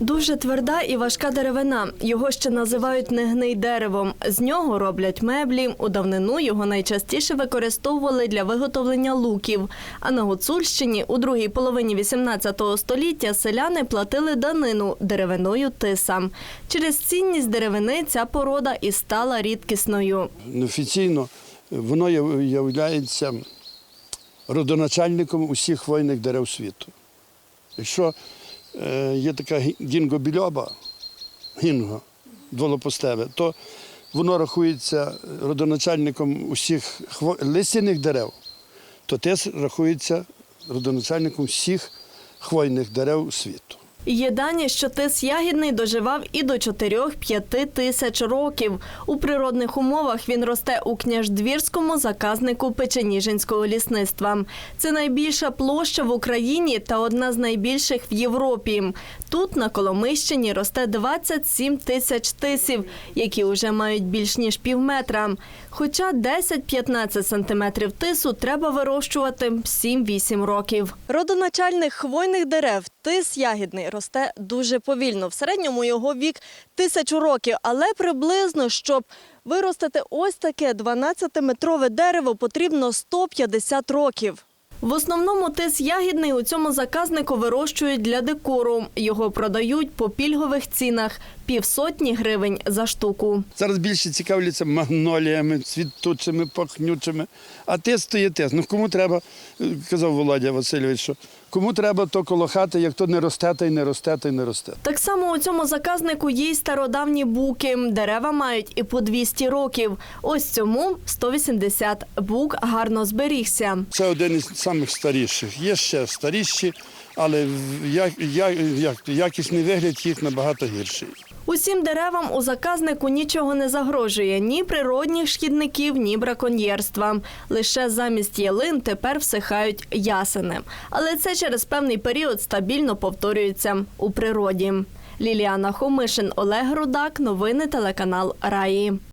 Дуже тверда і важка деревина. Його ще називають негний деревом. З нього роблять меблі. У давнину його найчастіше використовували для виготовлення луків. А на Гуцульщині у другій половині 18 століття селяни платили данину деревиною тисам. Через цінність деревини ця порода і стала рідкісною. Офіційно воно являється родоначальником усіх хвойних дерев світу. Якщо є така гінго-більоба, гінго, дволопостеве, то воно рахується родоначальником усіх листяних дерев, то теж рахується родоначальником всіх хвойних дерев світу. Є дані, що тис ягідний доживав і до 4-5 тисяч років. У природних умовах він росте у княждвірському заказнику Печеніжинського лісництва. Це найбільша площа в Україні та одна з найбільших в Європі. Тут на Коломищині росте 27 тисяч тисів, які вже мають більш ніж півметра. Хоча 10-15 сантиметрів тису треба вирощувати 7-8 років. Родоначальних хвойних дерев тис ягідний росте дуже повільно. В середньому його вік тисячу років, але приблизно, щоб виростити ось таке 12-метрове дерево, потрібно 150 років. В основному тис ягідний у цьому заказнику вирощують для декору. Його продають по пільгових цінах півсотні гривень за штуку. Зараз більше цікавляться магноліями, цвітучими, пахнючими. А тес то є тес. Ну кому треба, е, казав Володя Васильович, що кому треба, то коло хати, як то не росте, та й не росте, та й не росте. Так само у цьому заказнику є й стародавні буки. Дерева мають і по 200 років. Ось цьому 180. Бук гарно зберігся. Це один із самих старіших. Є ще старіші, але як, як, як, якісний вигляд їх набагато гірший. Усім деревам у заказнику нічого не загрожує ні природних шкідників, ні браконьєрства. Лише замість ялин тепер всихають ясени. Але це через певний період стабільно повторюється у природі. Ліліана Хомишин, Олег Рудак. Новини телеканал Раї.